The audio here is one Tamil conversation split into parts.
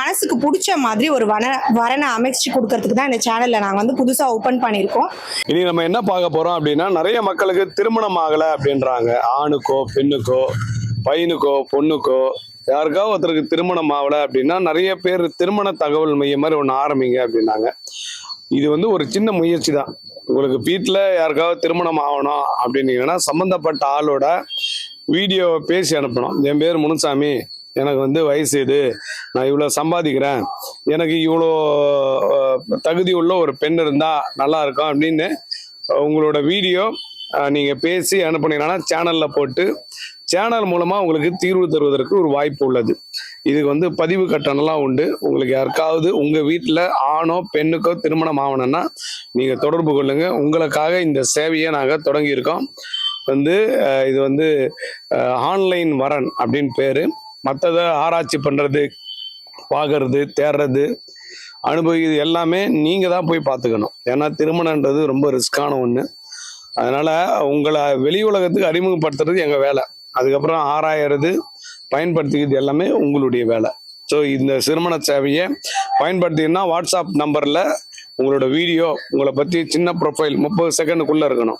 மனசுக்கு பிடிச்ச மாதிரி ஒரு வன வரனை அமைச்சு கொடுக்கறதுக்கு தான் இந்த சேனல்ல நாங்க வந்து புதுசா ஓபன் பண்ணியிருக்கோம். இனி நம்ம என்ன பார்க்க போறோம் அப்படின்னா நிறைய மக்களுக்கு திருமணம் ஆகலை அப்படின்றாங்க. ஆணுக்கோ பெண்ணுக்கோ பையனுக்கோ பொண்ணுக்கோ யாருக்காவது ஒருத்தருக்கு திருமணம் ஆகலை அப்படின்னா நிறைய பேர் திருமண தகவல் மையம் மாதிரி ஒன்று ஆரம்பிங்க அப்படின்னாங்க. இது வந்து ஒரு சின்ன முயற்சி தான். உங்களுக்கு வீட்டில் யாருக்காவது திருமணம் ஆகணும் அப்படின்னீங்கன்னா சம்மந்தப்பட்ட ஆளோட வீடியோவை பேசி அனுப்பணும். என் பேர் முனுசாமி. எனக்கு வந்து வயசு இது. நான் இவ்வளோ சம்பாதிக்கிறேன். எனக்கு இவ்வளோ தகுதி உள்ள ஒரு பெண் இருந்தால் நல்லா இருக்கும் அப்படின்னு உங்களோட வீடியோ நீங்கள் பேசி அனுப்புனீங்கன்னா சேனலில் போட்டு சேனல் மூலமாக உங்களுக்கு தீர்வு தருவதற்கு ஒரு வாய்ப்பு உள்ளது. இதுக்கு வந்து பதிவு கட்டணம்லாம் உண்டு. உங்களுக்கு யாருக்காவது உங்கள் வீட்டில் ஆணோ பெண்ணுக்கோ திருமணம் ஆகணும்னா நீங்கள் தொடர்பு கொள்ளுங்கள் உங்களுக்காக இந்த சேவையை நாங்கள் தொடங்கியிருக்கோம். வந்து இது வந்து ஆன்லைன் வரன் அப்படின்னு பேர். மற்றதை ஆராய்ச்சி பண்ணுறது பார்க்கறது தேடுறது அனுபவிக்கிறது எல்லாமே நீங்கள் தான் போய் பார்த்துக்கணும். ஏன்னா திருமணன்றது ரொம்ப ரிஸ்க்கான ஒன்று அதனால் உங்களை வெளி உலகத்துக்கு அறிமுகப்படுத்துறது எங்கள் வேலை. அதுக்கப்புறம் ஆராயறது பயன்படுத்திக்கிறது எல்லாமே உங்களுடைய வேலை. ஸோ இந்த திருமண சேவையை பயன்படுத்தினா வாட்ஸ்அப் நம்பரில் உங்களோட வீடியோ உங்களை பற்றி சின்ன ப்ரொஃபைல் முப்பது செகண்டுக்குள்ளே இருக்கணும்.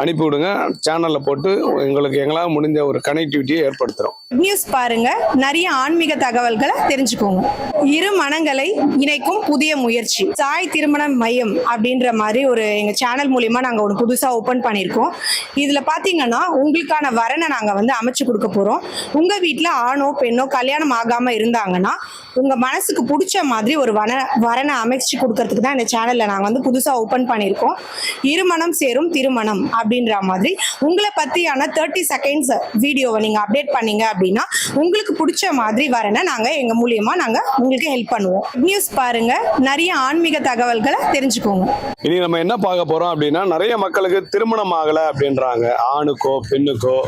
அனுப்பி விடுங்க. சேனலில் போட்டு எங்களுக்கு எங்களால் முடிஞ்ச ஒரு கனெக்டிவிட்டியை ஏற்படுத்துகிறோம் நியூஸ் பாருங்க. நிறைய ஆன்மீக தகவல்களை தெரிஞ்சுக்கோங்க. இரு மனங்களை இணைக்கும் புதிய முயற்சி. சாய் திருமண மையம் அப்படின்ற மாதிரி ஒரு எங்க சேனல் மூலியமா நாங்க ஒரு புதுசா ஓபன் பண்ணியிருக்கோம். இதுல பாத்தீங்கன்னா உங்களுக்கான வரனை நாங்க வந்து அமைச்சு கொடுக்க போறோம். உங்க வீட்டுல ஆணோ பெண்ணோ கல்யாணம் ஆகாம இருந்தாங்கன்னா உங்க மனசுக்கு பிடிச்ச மாதிரி ஒரு வன வரனை அமைச்சு கொடுக்கறதுக்கு தான் இந்த சேனல்ல நாங்கள் வந்து புதுசாக ஓப்பன் பண்ணியிருக்கோம். இருமணம் சேரும் திருமணம் அப்படின்ற மாதிரி. உங்களை பத்தியான தேர்ட்டி செகண்ட்ஸ் வீடியோவை நீங்க அப்டேட் பண்ணீங்க அப்படின்னா உங்களுக்கு பிடிச்ச மாதிரி வரனை நாங்க எங்க மூலியமா நாங்க உங்களுக்கு ஹெல்ப் பண்ணுவோம். நியூஸ் பாருங்க. நிறைய ஆன்மீக தகவல்களை தெரிஞ்சுக்கோங்க. இனி நம்ம என்ன பார்க்க போறோம் அப்படின்னா நிறைய மக்களுக்கு திருமணம் ஆகலை அப்படின்றாங்க. ஆணுக்கோ பெண்ணுக்கோ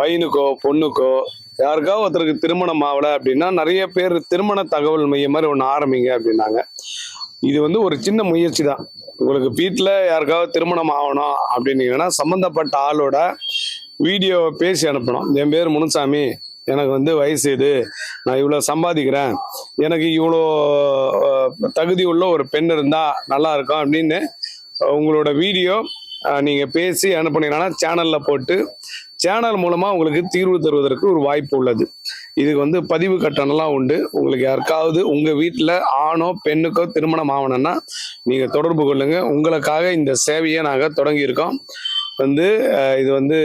பையனுக்கோ பொண்ணுக்கோ யாருக்காவது ஒருத்தருக்கு திருமணம் ஆகலை அப்படின்னா நிறைய பேர் திருமண தகவல் மையம் மாதிரி ஒன்று ஆரம்பிங்க அப்படின்னாங்க. இது வந்து ஒரு சின்ன முயற்சி தான். உங்களுக்கு வீட்டில் யாருக்காவது திருமணம் ஆகணும் அப்படின்னீங்கன்னா சம்மந்தப்பட்ட ஆளோட வீடியோவை பேசி அனுப்பணும். என் பேர் முனுசாமி. எனக்கு வந்து வயசு இது. நான் இவ்வளோ சம்பாதிக்கிறேன். எனக்கு இவ்வளோ தகுதி உள்ள ஒரு பெண் இருந்தால் நல்லா இருக்கும் அப்படின்னு உங்களோட வீடியோ நீங்கள் பேசி அனுப்புனீங்கன்னா சேனலில் போட்டு சேனல் மூலமாக உங்களுக்கு தீர்வு தருவதற்கு ஒரு வாய்ப்பு உள்ளது. இதுக்கு வந்து பதிவு கட்டணம்லாம் உண்டு. உங்களுக்கு யாருக்காவது உங்கள் வீட்டில் ஆணோ பெண்ணுக்கோ திருமணம் ஆகணும்னா நீங்கள் தொடர்பு கொள்ளுங்கள் உங்களுக்காக இந்த சேவையை நாங்கள் தொடங்கியிருக்கோம். வந்து இது வந்து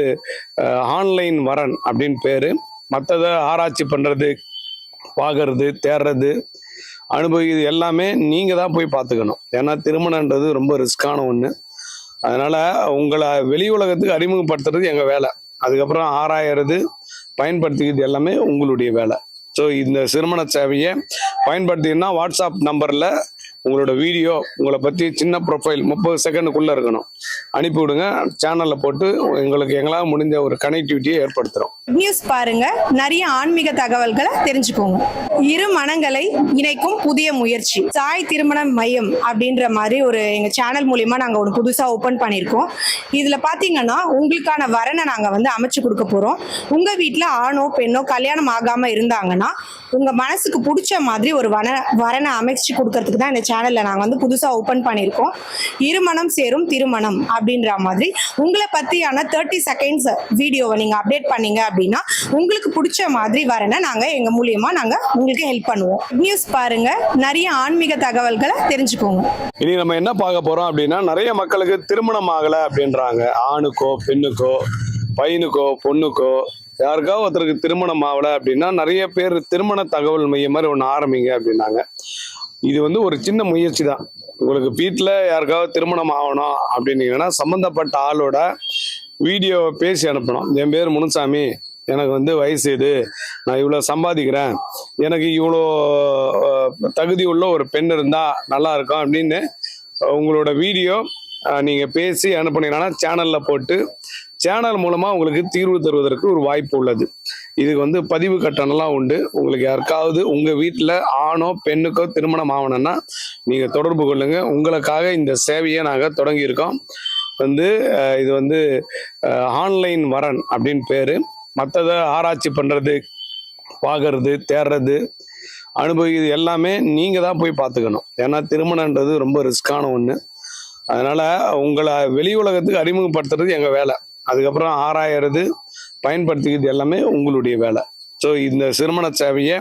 ஆன்லைன் வரன் அப்படின்னு பேர். மற்றதை ஆராய்ச்சி பண்ணுறது பார்க்கறது தேடுறது அனுபவிக்கிறது எல்லாமே நீங்கள் தான் போய் பார்த்துக்கணும் ஏன்னா திருமணன்றது ரொம்ப ரிஸ்க்கான ஒன்று அதனால் உங்களை வெளி உலகத்துக்கு அறிமுகப்படுத்துறது எங்கள் வேலை. அதுக்கப்புறம் ஆராயறது பயன்படுத்திக்கிறது எல்லாமே உங்களுடைய வேலை. ஸோ இந்த சிறுமண சேவையை பயன்படுத்தினா வாட்ஸ்அப் நம்பரில் உங்களோட வீடியோ உங்களை பற்றி சின்ன ப்ரொஃபைல் முப்பது செகண்டுக்குள்ளே இருக்கணும். அனுப்பி விடுங்க. சேனலில் போட்டு எங்களுக்கு எங்களால் முடிஞ்ச ஒரு கனெக்டிவிட்டியை ஏற்படுத்துகிறோம் நியூஸ் பாருங்க. நிறைய ஆன்மீக தகவல்களை தெரிஞ்சுக்கோங்க. இரு மனங்களை இணைக்கும் புதிய முயற்சி. சாய் திருமண மையம் அப்படின்ற மாதிரி ஒரு எங்க சேனல் மூலியமா நாங்க ஒரு புதுசா ஓபன் பண்ணியிருக்கோம். இதுல பாத்தீங்கன்னா உங்களுக்கான வரனை நாங்க வந்து அமைச்சு கொடுக்க போறோம். உங்க வீட்டில் ஆணோ பெண்ணோ கல்யாணம் ஆகாம இருந்தாங்கன்னா உங்க மனசுக்கு பிடிச்ச மாதிரி ஒரு வன வரனை அமைச்சு கொடுக்கறதுக்கு தான் இந்த சேனல்ல நாங்க வந்து புதுசா ஓபன் பண்ணியிருக்கோம். இருமணம் சேரும் திருமணம் அப்படின்ற மாதிரி. உங்களை பத்தியான தேர்ட்டி செகண்ட்ஸ் வீடியோவை நீங்க அப்டேட் பண்ணீங்க அப்படின்னா உங்களுக்கு பிடிச்ச மாதிரி வரனை நாங்க எங்க மூலியமா நாங்க உங்களுக்கு ஹெல்ப் பண்ணுவோம். நியூஸ் பாருங்க நிறைய ஆன்மீக தகவல்களை தெரிஞ்சுக்கோங்க. இனி நம்ம என்ன பார்க்க போறோம் அப்படின்னா நிறைய மக்களுக்கு திருமணம் ஆகலை அப்படின்றாங்க. ஆணுக்கோ பெண்ணுக்கோ பையனுக்கோ பொண்ணுக்கோ யாருக்காவது ஒருத்தருக்கு திருமணம் ஆகலை அப்படின்னா நிறைய பேர் திருமண தகவல் மையம் மாதிரி ஒன்று ஆரம்பிங்க அப்படின்னாங்க. இது வந்து ஒரு சின்ன முயற்சி தான். உங்களுக்கு வீட்டில் யாருக்காவது திருமணம் ஆகணும் அப்படின்னீங்கன்னா சம்மந்தப்பட்ட ஆளோட வீடியோவை பேசி அனுப்பணும். என் பேர் முனுசாமி. எனக்கு வந்து வயசு இது. நான் இவ்வளோ சம்பாதிக்கிறேன். எனக்கு இவ்வளோ தகுதி உள்ள ஒரு பெண் இருந்தால் நல்லா இருக்கும் அப்படின்னு உங்களோட வீடியோ நீங்கள் பேசி அனுப்புனீங்கன்னா சேனலில் போட்டு சேனல் மூலமாக உங்களுக்கு தீர்வு தருவதற்கு ஒரு வாய்ப்பு உள்ளது. இதுக்கு வந்து பதிவு கட்டணம்லாம் உண்டு. உங்களுக்கு யாருக்காவது உங்கள் வீட்டில் ஆணோ பெண்ணுக்கோ திருமணம் ஆகணும்னா நீங்கள் தொடர்பு கொள்ளுங்கள் உங்களுக்காக இந்த சேவையை நாங்கள் தொடங்கியிருக்கோம். வந்து இது வந்து ஆன்லைன் வரன் அப்படின்னு பேர். மற்றதை ஆராய்ச்சி பண்ணுறது பார்க்கறது தேடுறது அனுபவிக்கிறது எல்லாமே நீங்கள் தான் போய் பார்த்துக்கணும் ஏன்னா திருமணன்றது ரொம்ப ரிஸ்க்கான ஒன்று அதனால் உங்களை வெளி உலகத்துக்கு அறிமுகப்படுத்துறது எங்கள் வேலை. அதுக்கப்புறம் ஆராயறது பயன்படுத்திக்கிறது எல்லாமே உங்களுடைய வேலை. ஸோ இந்த சிறுமண சேவையை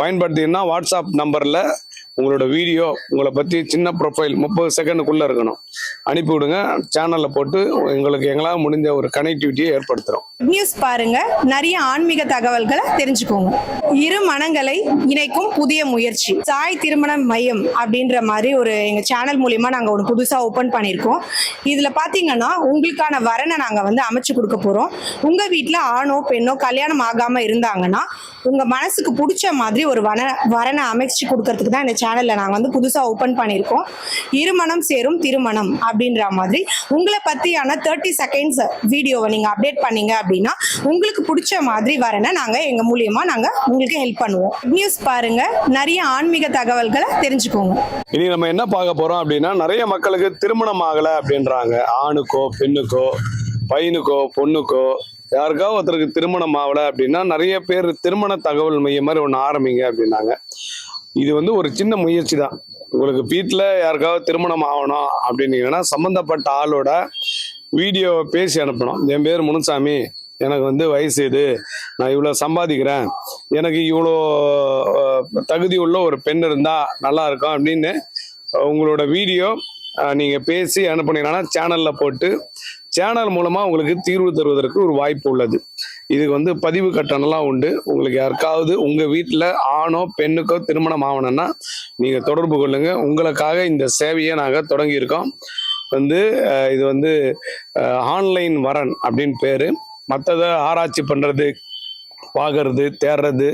பயன்படுத்தினா வாட்ஸ்அப் நம்பரில் உங்களோட வீடியோ உங்களை பற்றி சின்ன ப்ரொஃபைல் முப்பது செகண்டுக்குள்ளே இருக்கணும். அனுப்பி விடுங்க. சேனலில் போட்டு எங்களுக்கு எங்களால் முடிஞ்ச ஒரு கனெக்டிவிட்டியை ஏற்படுத்துகிறோம் நியூஸ் பாருங்க. நிறைய ஆன்மீக தகவல்களை தெரிஞ்சுக்கோங்க. இரு மனங்களை இணைக்கும் புதிய முயற்சி. சாய் திருமண மையம் அப்படின்ற மாதிரி ஒரு எங்க சேனல் மூலியமா நாங்க ஒரு புதுசா ஓபன் பண்ணியிருக்கோம். இதுல பாத்தீங்கன்னா உங்களுக்கான வரனை நாங்க வந்து அமைச்சு கொடுக்க போறோம். உங்க வீட்டுல ஆணோ பெண்ணோ கல்யாணம் ஆகாம இருந்தாங்கன்னா உங்க மனசுக்கு பிடிச்ச மாதிரி ஒரு வன வரனை அமைச்சு கொடுக்கறதுக்கு தான் இந்த சேனல்ல நாங்கள் வந்து புதுசாக ஓப்பன் பண்ணியிருக்கோம். இருமணம் சேரும் திருமணம் அப்படின்ற மாதிரி. உங்களை பத்தியான தேர்ட்டி செகண்ட்ஸ் வீடியோவை நீங்க அப்டேட் பண்ணீங்க அப்படின்னா உங்களுக்கு பிடிச்ச மாதிரி வரனை நாங்க எங்க மூலியமா நாங்க உங்களுக்கு ஹெல்ப் பண்ணுவோம். நியூஸ் பாருங்க நிறைய ஆன்மீக தகவல்களை தெரிஞ்சுக்கோங்க. இனி நம்ம என்ன பார்க்க போறோம் அப்படின்னா நிறைய மக்களுக்கு திருமணம் ஆகலை அப்படின்றாங்க. ஆணுக்கோ பெண்ணுக்கோ பையனுக்கோ பொண்ணுக்கோ யாருக்காவது ஒருத்தருக்கு திருமணம் ஆகலை அப்படின்னா நிறைய பேர் திருமண தகவல் மையம் மாதிரி ஒன்று ஆரம்பிங்க அப்படின்னாங்க. இது வந்து ஒரு சின்ன முயற்சி தான். உங்களுக்கு வீட்டில் யாருக்காவது திருமணம் ஆகணும் அப்படின்னீங்கன்னா சம்மந்தப்பட்ட ஆளோட வீடியோவை பேசி அனுப்பணும். என் பேர் முனுசாமி. எனக்கு வந்து வயசு இது. நான் இவ்வளோ சம்பாதிக்கிறேன். எனக்கு இவ்வளோ தகுதி உள்ள ஒரு பெண் இருந்தால் நல்லா இருக்கும் அப்படின்னு உங்களோட வீடியோ நீங்கள் பேசி அனுப்புனீங்கன்னா சேனலில் போட்டு சேனல் மூலமாக உங்களுக்கு தீர்வு தருவதற்கு ஒரு வாய்ப்பு உள்ளது. இதுக்கு வந்து பதிவு கட்டணம்லாம் உண்டு. உங்களுக்கு யாருக்காவது உங்கள் வீட்டில் ஆணோ பெண்ணுக்கோ திருமணம் ஆகணும்னா நீங்கள் தொடர்பு கொள்ளுங்க. உங்களுக்காக இந்த சேவையை நாங்கள் தொடங்கியிருக்கோம். வந்து இது வந்து ஆன்லைன் வரன் அப்படின்னு பேர். மற்றதை ஆராய்ச்சி பண்ணுறது பார்க்கறது தேடுறது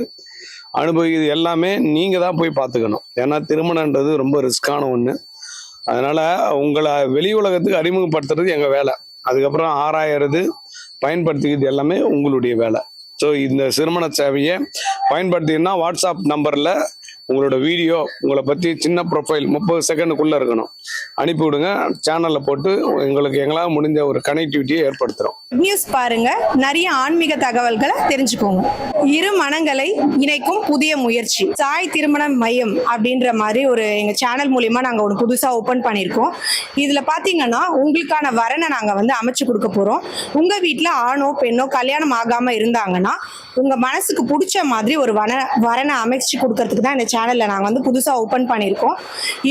அனுபவிக்கிறது எல்லாமே நீங்கள் தான் போய் பார்த்துக்கணும். ஏன்னா திருமணன்றது ரொம்ப ரிஸ்க்கான ஒன்று அதனால் உங்களை வெளி உலகத்துக்கு அறிமுகப்படுத்துறது எங்கள் வேலை. அதுக்கப்புறம் ஆராயறது பயன்படுத்திக்கிறது எல்லாமே உங்களுடைய வேலை. ஸோ இந்த சிறுமண சேவையை பயன்படுத்தினா வாட்ஸ்அப் நம்பரில் உங்களோட வீடியோ உங்களை பற்றி சின்ன ப்ரொஃபைல் முப்பது செகண்டுக்குள்ளே இருக்கணும். அனுப்பி விடுங்க. சேனலில் போட்டு எங்களுக்கு எங்களால் முடிஞ்ச ஒரு கனெக்டிவிட்டியை ஏற்படுத்துகிறோம் நியூஸ் பாருங்க. நிறைய ஆன்மீக தகவல்களை தெரிஞ்சுக்கோங்க. இரு மனங்களை இணைக்கும் புதிய முயற்சி. சாய் திருமண மையம் அப்படின்ற மாதிரி ஒரு எங்க சேனல் மூலியமா நாங்க ஒரு புதுசா ஓபன் பண்ணியிருக்கோம். இதுல பாத்தீங்கன்னா உங்களுக்கான வரனை நாங்க வந்து அமைச்சு கொடுக்க போறோம். உங்க வீட்டில் ஆணோ பெண்ணோ கல்யாணம் ஆகாம இருந்தாங்கன்னா உங்க மனசுக்கு பிடிச்ச மாதிரி ஒரு வன வரனை அமைச்சு கொடுக்கறதுக்கு தான் இந்த சேனல்ல நாங்க வந்து புதுசா ஓபன் பண்ணியிருக்கோம்.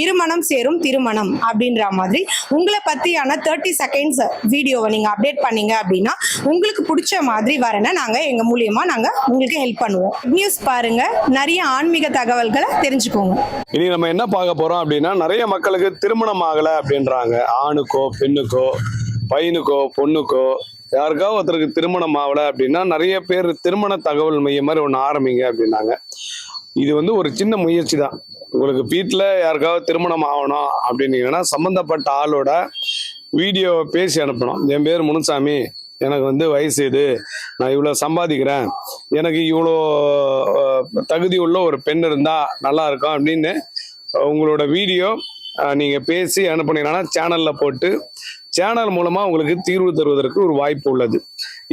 இருமணம் சேரும் திருமணம் அப்படின்ற மாதிரி. உங்களை பத்தியான தேர்ட்டி செகண்ட்ஸ் வீடியோவை நீங்க அப்டேட் பண்ணீங்க அப்படின்னா உங்களுக்கு பிடிச்ச மாதிரி வரனை நாங்க எங்க மூலியமா நாங்க உங்களுக்கு ஹெல்ப் பண்ணுவோம். நியூஸ் பாருங்க நிறைய ஆன்மீக தகவல்களை தெரிஞ்சுக்கோங்க. இனி நம்ம என்ன பார்க்க போறோம் அப்படின்னா நிறைய மக்களுக்கு திருமணம் ஆகலை அப்படின்றாங்க. ஆணுக்கோ பெண்ணுக்கோ பையனுக்கோ பொண்ணுக்கோ யாருக்காவது ஒருத்தருக்கு திருமணம் ஆகலை அப்படின்னா நிறைய பேர் திருமண தகவல் மையம் மாதிரி ஒன்று ஆரம்பிங்க அப்படின்னாங்க. இது வந்து ஒரு சின்ன முயற்சி தான். உங்களுக்கு வீட்டில் யாருக்காவது திருமணம் ஆகணும் அப்படின்னீங்கன்னா சம்மந்தப்பட்ட ஆளோட வீடியோவை பேசி அனுப்பணும். என் பேர் முனுசாமி. எனக்கு வந்து வயசு இது. நான் இவ்வளோ சம்பாதிக்கிறேன். எனக்கு இவ்வளோ தகுதி உள்ள ஒரு பெண் இருந்தால் நல்லா இருக்கும் அப்படின்னு உங்களோட வீடியோ நீங்கள் பேசி அனுப்புனீங்கன்னா சேனலில் போட்டு சேனல் மூலமாக உங்களுக்கு தீர்வு தருவதற்கு ஒரு வாய்ப்பு உள்ளது.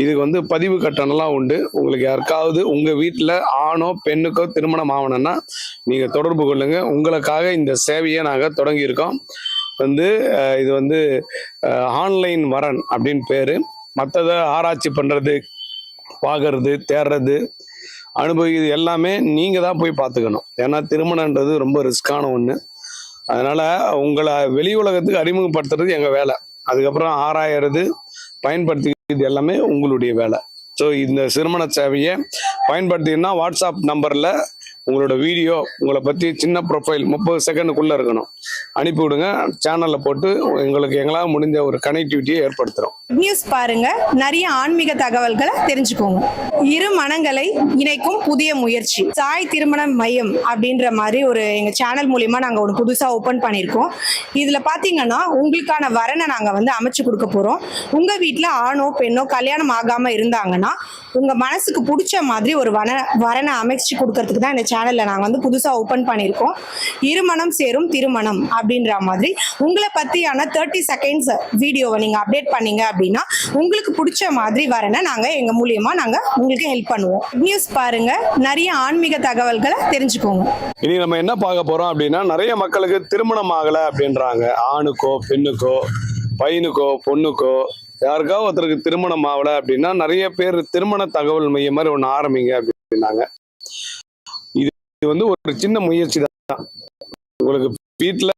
இதுக்கு வந்து பதிவு கட்டணம்லாம் உண்டு. உங்களுக்கு யாருக்காவது உங்கள் வீட்டில் ஆணோ பெண்ணுக்கோ திருமணம் ஆகணும்னா நீங்கள் தொடர்பு கொள்ளுங்கள் உங்களுக்காக இந்த சேவையை நாங்கள் தொடங்கியிருக்கோம். வந்து இது வந்து ஆன்லைன் வரன் அப்படின்னு பேர். மற்றதை ஆராய்ச்சி பண்ணுறது பார்க்கறது தேடுறது அனுபவிக்கிறது எல்லாமே நீங்கள் தான் போய் பார்த்துக்கணும் ஏன்னா திருமணன்றது ரொம்ப ரிஸ்க்கான ஒன்று அதனால் உங்களை வெளி உலகத்துக்கு அறிமுகப்படுத்துறது எங்கள் வேலை. அதுக்கப்புறம் ஆராயறது பயன்படுத்திக்கிறது எல்லாமே உங்களுடைய வேலை. ஸோ இந்த சிறுமண சேவையை பயன்படுத்தினா வாட்ஸ்அப் நம்பரில் உங்களோட வீடியோ உங்களை பற்றி சின்ன ப்ரொஃபைல் முப்பது செகண்டுக்குள்ளே இருக்கணும். அனுப்பி விடுங்க. சேனலில் போட்டு எங்களுக்கு எங்களால் முடிஞ்ச ஒரு கனெக்டிவிட்டியை ஏற்படுத்துகிறோம் நியூஸ் பாருங்க. நிறைய ஆன்மீக தகவல்களை தெரிஞ்சுக்கோங்க. இரு மனங்களை இணைக்கும் புதிய முயற்சி. சாய் திருமண மையம் அப்படின்ற மாதிரி ஒரு எங்க சேனல் மூலியமா நாங்க ஒரு புதுசா ஓபன் பண்ணியிருக்கோம். இதுல பாத்தீங்கன்னா உங்களுக்கான வரனை நாங்க வந்து அமைச்சு கொடுக்க போறோம். உங்க வீட்டுல ஆணோ பெண்ணோ கல்யாணம் ஆகாம இருந்தாங்கன்னா உங்க மனசுக்கு பிடிச்ச மாதிரி ஒரு வன வரனை அமைச்சு கொடுக்கறதுக்கு தான் இந்த சேனல்ல நாங்க வந்து புதுசா ஓபன் பண்ணியிருக்கோம். இருமணம் சேரும் திருமணம் அப்படின்ற மாதிரி. உங்களை பத்தியான தேர்ட்டி செகண்ட்ஸ் வீடியோவை நீங்க அப்டேட் பண்ணீங்க அப்படின்னா உங்களுக்கு பிடிச்ச மாதிரி வரனை நாங்க எங்க மூலியமா நாங்க உங்களுக்கு ஹெல்ப் பண்ணுவோம். நியூஸ் பாருங்க நிறைய ஆன்மீக தகவல்களை தெரிஞ்சுக்கோங்க. இனி நம்ம என்ன பார்க்க போறோம் அப்படின்னா நிறைய மக்களுக்கு திருமணம் ஆகல அப்படின்றாங்க. ஆணுக்கோ பெண்ணுக்கோ பையனுக்கோ பொண்ணுக்கோ யாருக்காவது ஒருத்தருக்கு திருமணம் ஆகலை அப்படின்னா நிறைய பேர் திருமண தகவல் மையம் மாதிரி ஒன்று ஆரம்பிங்க அப்படின்னாங்க. இது இது வந்து ஒரு சின்ன முயற்சி தான். உங்களுக்கு வீட்டில்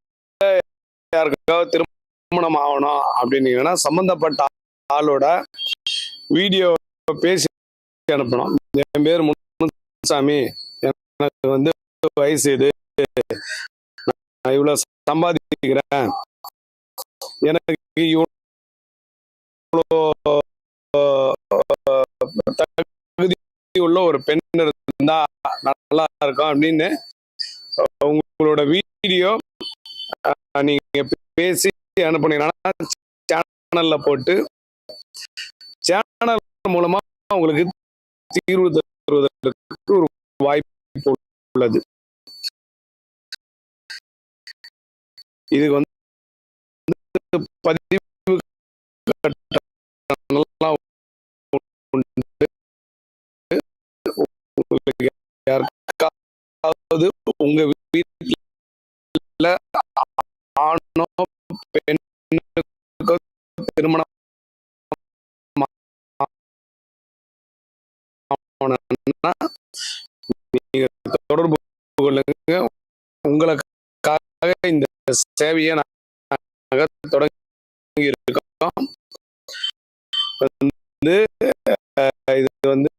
யாருக்காவது திருமணம் ஆகணும் அப்படின்னீங்கன்னா சம்மந்தப்பட்ட ஆளோட வீடியோ பேசி அனுப்பணும். என் பேர் முனுசாமி. எனக்கு வந்து வயசு இது நான் இவ்வளவு சம்பாதிக்கிறேன். எனக்கு இவ்வளோ தகுதி உள்ள ஒரு பெண் இருந்தா நல்லா இருக்கும் அப்படின்னு உங்களோட வீடியோ நீங்க பேசி அனுப்புனீங்கன்னா சேனல்ல போட்டு சேனல் மூலமா உங்களுக்கு தீர்வு தருவதற்கு ஒரு வாய்ப்பு உள்ளது. இதுக்கு வந்து பதிவு உங்களுக்கு யாருக்காவது உங்க வீட்டில் ஆணோ பெண்ணுக்கோ திருமணம் நீங்க தொடர்பு கொள்ளுங்க. உங்களுக்காக இந்த சேவையை நாங்கள் தொடங்கி இருக்கோம் வந்து இது வந்து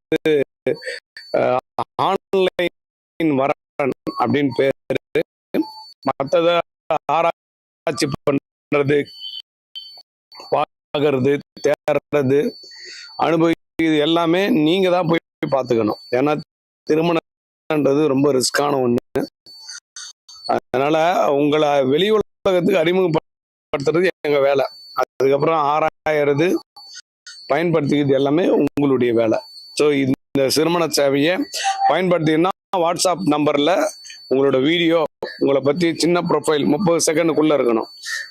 ஆன்லைன் வரன் அப்படின்னு பேரு. மற்றத ஆராய்ச்சி பண்றது பார்க்கறது தேடுறது அனுபவிக்கிறது எல்லாமே நீங்க தான் போய் பார்த்துக்கணும் ஏன்னா திருமணம்ன்றது ரொம்ப ரிஸ்கான ஒண்ணு. அதனால உங்களை வெளி உலகத்துக்கு அறிமுகப்படுத்துறது எங்க வேலை. அதுக்கப்புறம் ஆராயறது பயன்படுத்திக்கிறது எல்லாமே உங்களுடைய வேலை. ஸோ இந்த சிறுமண சேவையை பயன்படுத்தினா வாட்ஸ்அப் நம்பரில் உங்களோட வீடியோ உங்களை பற்றி சின்ன ப்ரொஃபைல் முப்பது செகண்டுக்குள்ளே இருக்கணும்.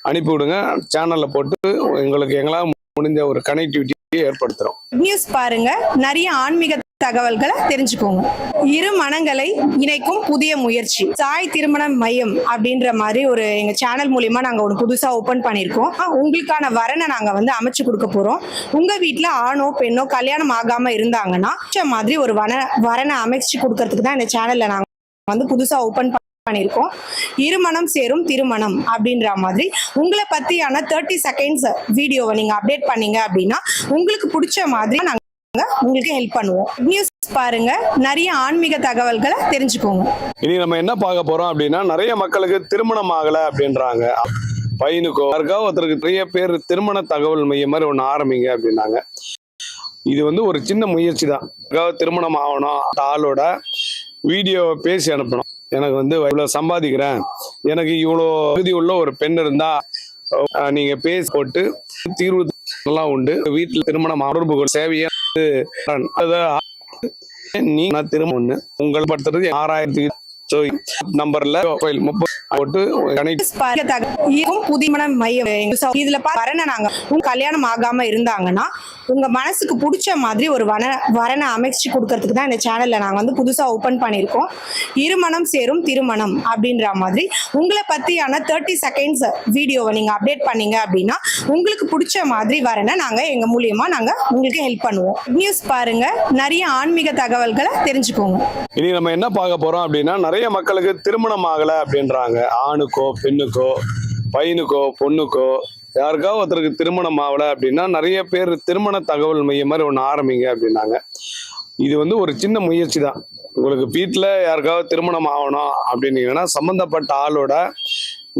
அனுப்பி விடுங்க. சேனலில் போட்டு எங்களுக்கு எங்களால் முடிஞ்ச ஒரு கனெக்டிவிட்டியை ஏற்படுத்துகிறோம் நியூஸ் பாருங்க. நிறைய ஆன்மீக தகவல்களை தெரிஞ்சுக்கோங்க. இரு மனங்களை இணைக்கும் புதிய முயற்சி. சாய் திருமண மையம் அப்படின்ற மாதிரி ஒரு எங்க சேனல் மூலியமா நாங்க ஒரு புதுசா ஓபன் பண்ணியிருக்கோம். ஆ, உங்களுக்கான வரனை நாங்க வந்து அமைச்சு கொடுக்க போறோம். உங்க வீட்டுல ஆணோ பெண்ணோ கல்யாணம் ஆகாம இருந்தாங்கன்னா மாதிரி ஒரு வன வரனை அமைச்சு கொடுக்கறதுக்கு தான் இந்த சேனல்ல நாங்க வந்து புதுசா ஓபன் பண்ணியிருக்கோம். இருமணம் சேரும் திருமணம் அப்படின்ற மாதிரி. உங்களை பத்தியான தேர்ட்டி செகண்ட்ஸ் வீடியோவை நீங்க அப்டேட் பண்ணீங்க அப்படின்னா உங்களுக்கு பிடிச்ச மாதிரி நாங்கள் உங்களுக்கு ஹெல்ப் பண்ணுவோம். நியூஸ் பாருங்க. நிறைய ஆன்மீக தகவல்களை தெரிஞ்சுக்கோங்க. இனி நம்ம என்ன பார்க்க போறோம் அப்படின்னா நிறைய மக்களுக்கு திருமணம் ஆகலை அப்படின்றாங்க. பையனுக்கோ யாருக்காவது ஒருத்தருக்கு நிறைய பேர் திருமண தகவல் மையம் மாதிரி ஒன்று ஆரம்பிங்க அப்படின்னாங்க. இது வந்து ஒரு சின்ன முயற்சி தான். திருமணம் ஆகணும் அந்த ஆளோட வீடியோ பேசி அனுப்பணும். எனக்கு வந்து இவ்வளோ சம்பாதிக்கிறேன். எனக்கு இவ்வளோ தகுதி உள்ள ஒரு பெண் இருந்தா நீங்க பேசி போட்டு தீர்வு எல்லாம் உண்டு. வீட்டில் திருமணம் தொடர்புகள் சேவையை நீ திரும்ப ஒண்ணு. உங்கள் படுத்துறது ஆறாயிரத்தி நம்பர்ல கோயில் முப்பது போட்டு புதிய மையம். இதுல வரனை நாங்க கல்யாணம் ஆகாம இருந்தாங்கன்னா உங்க மனசுக்கு பிடிச்ச மாதிரி ஒரு வன வரனை அமைச்சு கொடுக்கறதுக்கு தான் இந்த சேனல்ல நாங்க வந்து புதுசா ஓபன் பண்ணியிருக்கோம். இருமணம் சேரும் திருமணம் அப்படின்ற மாதிரி. உங்களை பத்தியான தேர்ட்டி செகண்ட்ஸ் வீடியோவை நீங்க அப்டேட் பண்ணீங்க அப்படின்னா உங்களுக்கு பிடிச்ச மாதிரி வரனை நாங்க எங்க மூலியமா நாங்க உங்களுக்கு ஹெல்ப் பண்ணுவோம். நியூஸ் பாருங்க. நிறைய ஆன்மீக தகவல்களை தெரிஞ்சுக்கோங்க. இனி நம்ம என்ன பார்க்க போறோம் அப்படின்னா நிறைய மக்களுக்கு திருமணம் ஆகலை அப்படின்றாங்க. ஆணுக்கோ பெண்ணுக்கோ பையனுக்கோ பொண்ணுக்கோ யாருக்காவது ஒருத்தருக்கு திருமணம் ஆகலை அப்படின்னா நிறைய பேர் திருமண தகவல் மையம் மாதிரி ஒன்று ஆரம்பிங்க அப்படின்னாங்க. இது வந்து ஒரு சின்ன முயற்சி தான். உங்களுக்கு வீட்டில் யாருக்காவது திருமணம் ஆகணும் அப்படின்னீங்கன்னா சம்மந்தப்பட்ட ஆளோட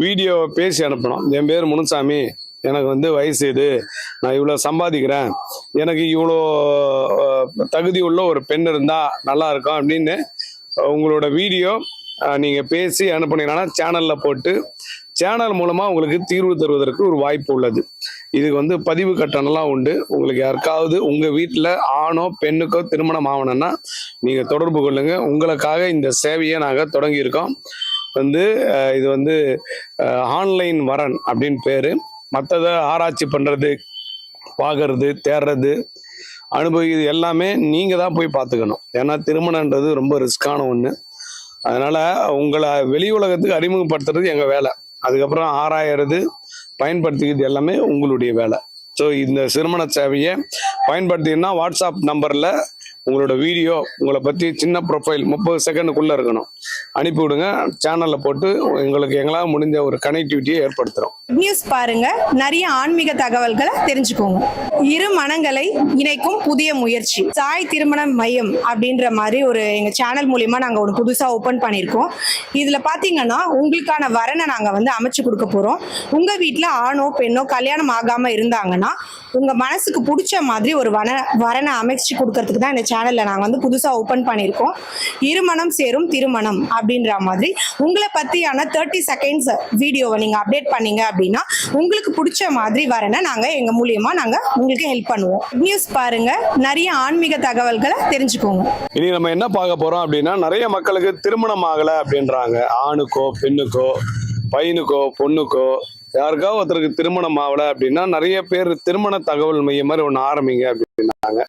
வீடியோவை பேசி அனுப்பணும். என் பேர் முனுசாமி. எனக்கு வந்து வயசு இது. நான் இவ்வளோ சம்பாதிக்கிறேன். எனக்கு இவ்வளோ தகுதி உள்ள ஒரு பெண் இருந்தால் நல்லா இருக்கும் அப்படின்னு உங்களோட வீடியோ நீங்கள் பேசி அனுப்புனீங்கன்னா சேனலில் போட்டு சேனல் மூலமாக உங்களுக்கு தீர்வு தருவதற்கு ஒரு வாய்ப்பு உள்ளது. இதுக்கு வந்து பதிவு கட்டணம்லாம் உண்டு. உங்களுக்கு யாருக்காவது உங்கள் வீட்டில் ஆணோ பெண்ணுக்கோ திருமணம் ஆகணும்னா நீங்கள் தொடர்பு கொள்ளுங்கள் உங்களுக்காக இந்த சேவையை நாங்கள் தொடங்கியிருக்கோம். வந்து இது வந்து ஆன்லைன் வரன் அப்படின்னு பேர். மற்றதை ஆராய்ச்சி பண்ணுறது பார்க்கறது தேடுறது அனுபவி எல்லாமே நீங்கள் தான் போய் பார்த்துக்கணும். ஏன்னா திருமணன்றது ரொம்ப ரிஸ்க்கான ஒன்று அதனால் உங்களை வெளி உலகத்துக்கு அறிமுகப்படுத்துறது எங்கள் வேலை. அதுக்கப்புறம் ஆராயறது பயன்படுத்திக்கிறது எல்லாமே உங்களுடைய வேலை. ஸோ இந்த சிறுமண சேவையை பயன்படுத்திங்கன்னா வாட்ஸ்அப் நம்பரில் உங்களோட வீடியோ உங்களை பற்றி சின்ன ப்ரொஃபைல் முப்பது செகண்டுக்குள்ளே இருக்கணும். அனுப்பி விடுங்க. சேனலில் போட்டு எங்களுக்கு எங்களால் முடிஞ்ச ஒரு கனெக்டிவிட்டியை ஏற்படுத்துகிறோம் நியூஸ் பாருங்க. நிறைய ஆன்மீக தகவல்களை தெரிஞ்சுக்கோங்க. இரு மனங்களை இணைக்கும் புதிய முயற்சி. சாய் திருமண மையம் அப்படின்ற மாதிரி ஒரு எங்க சேனல் மூலியமா நாங்க ஒரு புதுசா ஓபன் பண்ணியிருக்கோம். இதுல பாத்தீங்கன்னா உங்களுக்கான வரனை நாங்க வந்து அமைச்சு கொடுக்க போறோம். உங்க வீட்டில் ஆணோ பெண்ணோ கல்யாணம் ஆகாம இருந்தாங்கன்னா உங்க மனசுக்கு பிடிச்ச மாதிரி ஒரு வன வரனை அமைச்சு கொடுக்கறதுக்கு தான் இந்த சேனல்ல நாங்க வந்து புதுசா ஓபன் பண்ணியிருக்கோம். இருமணம் சேரும் திருமணம் அப்படின்ற மாதிரி. உங்களை பத்தியான தேர்ட்டி செகண்ட்ஸ் வீடியோவை நீங்க அப்டேட் பண்ணீங்க அப்படின்னா உங்களுக்கு பிடிச்ச மாதிரி வரனை நாங்க எங்க மூலியமா நாங்க உங்களுக்கு ஹெல்ப் பண்ணுவோம். நியூஸ் பாருங்க நிறைய ஆன்மீக தகவல்களை தெரிஞ்சுக்கோங்க. இனி நம்ம என்ன பார்க்க போறோம் அப்படின்னா நிறைய மக்களுக்கு திருமணம் ஆகலை அப்படின்றாங்க. ஆணுக்கோ பெண்ணுக்கோ பையனுக்கோ பொண்ணுக்கோ யாருக்காவது ஒருத்தருக்கு திருமணம் ஆகலை அப்படின்னா நிறைய பேர் திருமண தகவல் மையம் மாதிரி ஒன்று ஆரம்பிங்க அப்படின்னாங்க.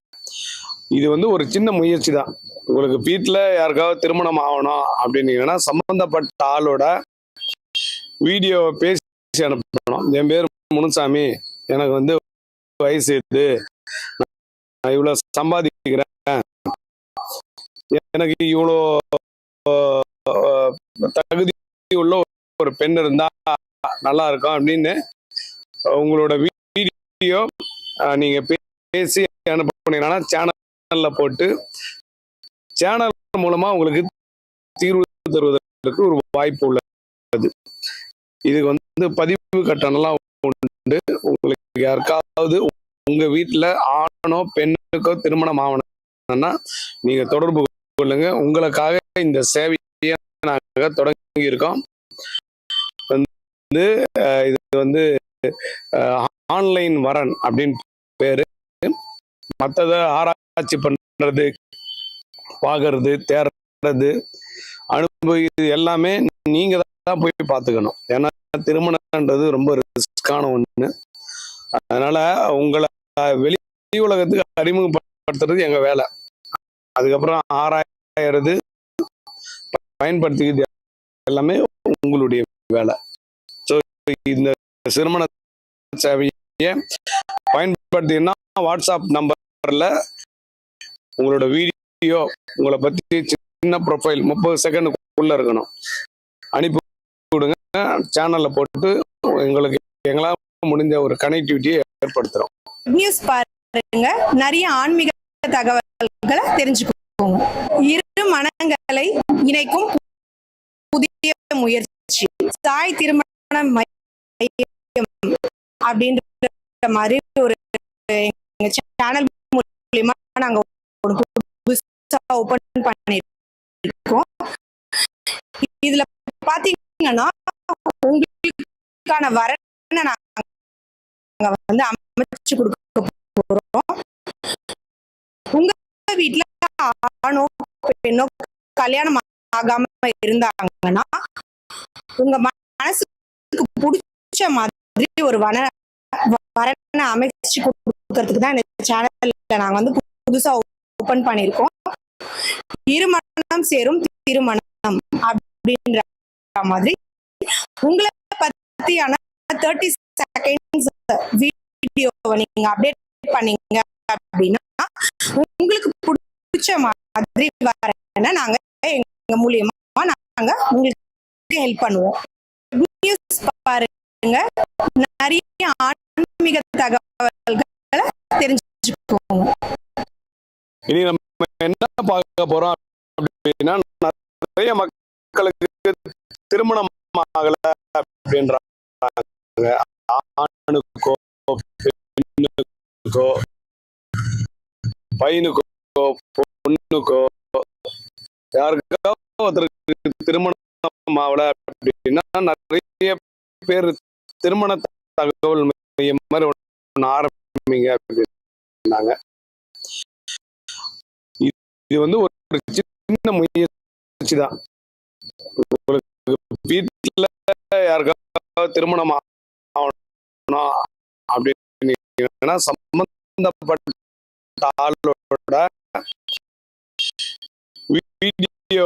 இது வந்து ஒரு சின்ன முயற்சி தான். உங்களுக்கு வீட்டில் யாருக்காவது திருமணம் ஆகணும் அப்படின்னீங்கன்னா சம்மந்தப்பட்ட ஆளோட வீடியோவை பேசி அனுப்பணும். என் பேர் முனுசாமி. எனக்கு வந்து வயசு இது நான் இவ்வளோ சம்பாதிக்கிறேன். எனக்கு இவ்வளோ தகுதி உள்ள ஒரு பெண் இருந்தா நல்லா இருக்கும் அப்படின்னு உங்களோட வீடியோ நீங்க பேசி அனுப்பினீங்கன்னா சேனல்ல போட்டு சேனல் மூலமா உங்களுக்கு தீர்வு தருவதற்கு ஒரு வாய்ப்பு உள்ளது. இதுக்கு வந்து பதிவு கட்டணம்லாம் உண்டு. உங்களுக்கு யாருக்காவது உங்க வீட்டில் ஆணோ பெண்ணுக்கோ திருமணம் ஆகணும்னா நீங்க தொடர்பு கொள்ளுங்க. உங்களுக்காக இந்த சேவையை நாங்க தொடங்கி இருக்கோம் வந்து இது வந்து ஆன்லைன் வரன் அப்படின்னு பேரு. மற்றதை ஆராய்ச்சி பண்றது பார்க்கறது தேர்றது அனுபவிக்கிறது எல்லாமே நீங்க தான் போய் பார்த்துக்கணும் ஏன்னா திருமணம்ன்றது ரொம்ப ரிஸ்கான ஒண்ணு. அதனால உங்களை வெளி உலகத்துக்கு அறிமுகப்படுத்துறது எங்க வேலை. அதுக்கப்புறம் ஆராயறது பயன்படுத்திக்கிறது எல்லாமே உங்களுடைய வேலை. இந்த திருமண சேவையை பயன்படுத்தினா வாட்ஸ்அப் நம்பர்ல உங்களோட வீடியோ உங்களை பத்தி சின்ன ப்ரொஃபைல் முப்பது செகண்டுக்குள்ள இருக்கணும். அனுப்பி கொடுங்க சேனல்ல போட்டு எங்களுக்கு எங்களால் முடிஞ்ச ஒரு கனெக்டிவிட்டியை ஏற்படுத்துறோம். நியூஸ் பாருங்க. நிறைய ஆன்மீக தகவல்களை தெரிஞ்சுக்கோங்க. இரு மனங்களை இணைக்கும் புதிய முயற்சி. சாய் திருமண மையம் அப்படின்ற மாதிரி ஒரு எங்க சேனல் மூலியமா நாங்க ஒரு புதுசா ஓபன் பண்ணிருக்கோம் இதுல பாத்தீங்கன்னா உங்களுக்கான வரனை நாங்க வந்து அமைச்சு கொடுக்க போறோம். உங்க வீட்டுல ஆணோ பெண்ணோ கல்யாணம் ஆகாம இருந்தாங்கன்னா உங்க மனசு பிடிச்ச மாதிரி ஒரு வன வரனை அமைச்சு கொடுக்கறதுக்கு தான் இந்த சேனல்ல நாங்க வந்து புதுசா ஓபன் பண்ணிருக்கோம் இருமணம் சேரும் திருமணம் அப்படின்ற மாதிரி. உங்களை பத்தியான தேர்ட்டி செகண்ட்ஸ் வீடியோவை நீங்க அப்டேட் பண்ணீங்க அப்படின்னா உங்களுக்கு பிடிச்ச மாதிரி வரேன்னா நாங்க எங்க மூலியமா நாங்க உங்களுக்கு ஹெல்ப் பண்ணுவோம். நியூஸ் பாருங்க. நிறைய ஆன்மீக தகவல்களை தெரிஞ்சுக்கோங்க. இனி நம்ம என்ன பார்க்க போறோம் அப்படின்னா நிறைய மக்களுக்கு திருமணம் ஆகல அப்படின்றாங்க. ஆணுக்கோ பெண்ணுக்கோ பையனுக்கோ பொண்ணுக்கோ யாருக்கோ ஒருத்தருக்கு திருமணம் ஆகல அப்படின்னா நிறைய பேர் திருமண தகவல் மையம் மாதிரி ஒன்று ஆரம்பிங்க அப்படின்னாங்க. இது- இது வந்து ஒரு சின்ன முயற்சி தான். உங்களுக்கு வீட்டில் யாருக்காவது திருமணம் ஆகணும் அப்படின்னு சம்பந்தப்பட்ட ஆளோட வீடியோ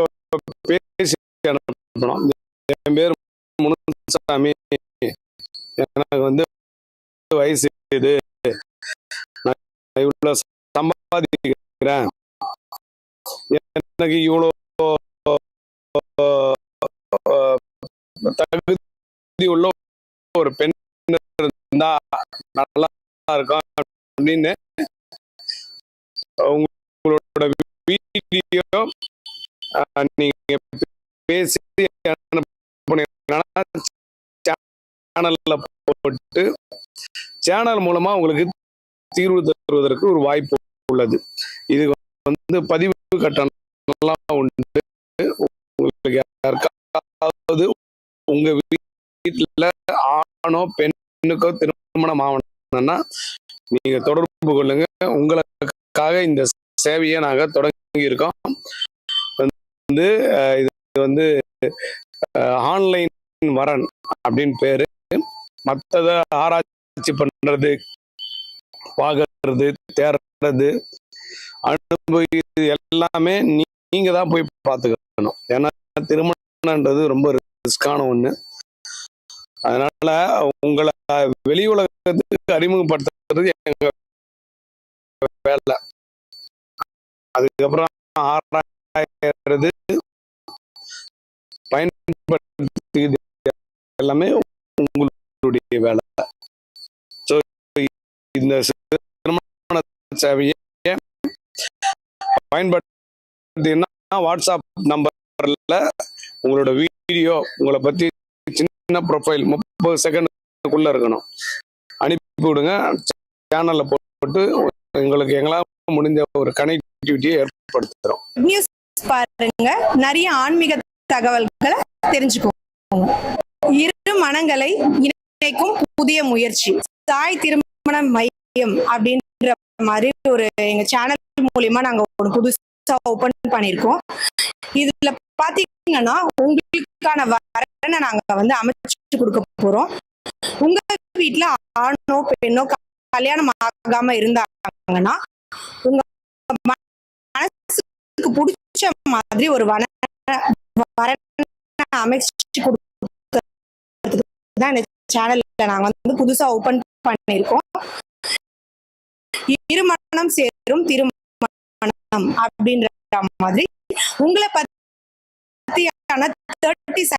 பேசி அனுப்பணும். என் பேர் முனுசாமி எனக்கு வந்து வயசு இது. நான் இவ்வளோ சம்பாதிக்கிறேன். எனக்கு இவ்வளோ தகுதி உள்ள ஒரு பெண் இருந்தா நல்லா இருக்கும் அப்படின்னு உங்களோட வீடியோ நீங்க பேசி சேனல்ல போட்டு சேனல் மூலமா உங்களுக்கு தீர்வு தருவதற்கு ஒரு வாய்ப்பு உள்ளது. இது வந்து பதிவு கட்டணம்லாம் உண்டு. உங்களுக்கு யாருக்காவது உங்க வீட்டுல ஆணோ பெண்ணுக்கோ திருமணம் ஆகணும்னா நீங்க தொடர்பு கொள்ளுங்க. உங்களுக்காக இந்த சேவையை நாங்க தொடங்கி இருக்கோம் வந்து இது வந்து ஆன்லைன் வரன் அப்படின்னு பேரு. மற்றதை ஆராய்ச்சி பண்றது பார்க்கறது தேர்றது அனுபவி எல்லாமே நீ- நீங்க தான் போய் பார்த்துக்கணும் ஏன்னா திருமணம்ன்றது ரொம்ப ரிஸ்கான ஒண்ணு. அதனால உங்களை வெளி உலகத்துக்கு அறிமுகப்படுத்துறது எங்க வேலை. அதுக்கப்புறம் ஆராயறது பயன்படுத்து எல்லாமே உங்களுடைய வேலை. ஸோ இந்த திருமண சேவையை பயன்படுத்தினா வாட்ஸ்அப் நம்பர்ல உங்களோட வீடியோ உங்களை பத்தி சின்ன ப்ரொஃபைல் முப்பது செகண்டுக்குள்ள இருக்கணும். அனுப்பி விடுங்க. சேனல்ல போட்டு எங்களுக்கு எங்களால் முடிஞ்ச ஒரு கனெக்டிவிட்டியை ஏற்படுத்துறோம் நியூஸ் பாருங்க. நிறைய ஆன்மீக தகவல்களை தெரிஞ்சுக்கோங்க. இரு மனங்களை இணைக்கும் புதிய முயற்சி. தாய் திருமண மையம் அப்படின்ற மாதிரி ஒரு எங்க சேனல் மூலியமா நாங்க ஒரு புதுசா ஓபன் பண்ணிருக்கோம் இதுல பாத்தீங்கன்னா உங்களுக்கான வரனை நாங்க வந்து அமைச்சு கொடுக்க போறோம். உங்க வீட்டுல ஆணோ பெண்ணோ கல்யாணம் ஆகாம இருந்தாங்கன்னா உங்க மனசுக்கு பிடிச்ச மாதிரி ஒரு வன வரனை அமைச்சு கொடுக்க தான் இந்த சேனல்ல நாங்க வந்து புதுசா ஓபன் பண்ணிருக்கோம் இருமணம் சேரும் திருமணம் அப்படின்ற மாதிரி உங்களை பத்தியான தேர்ட்டி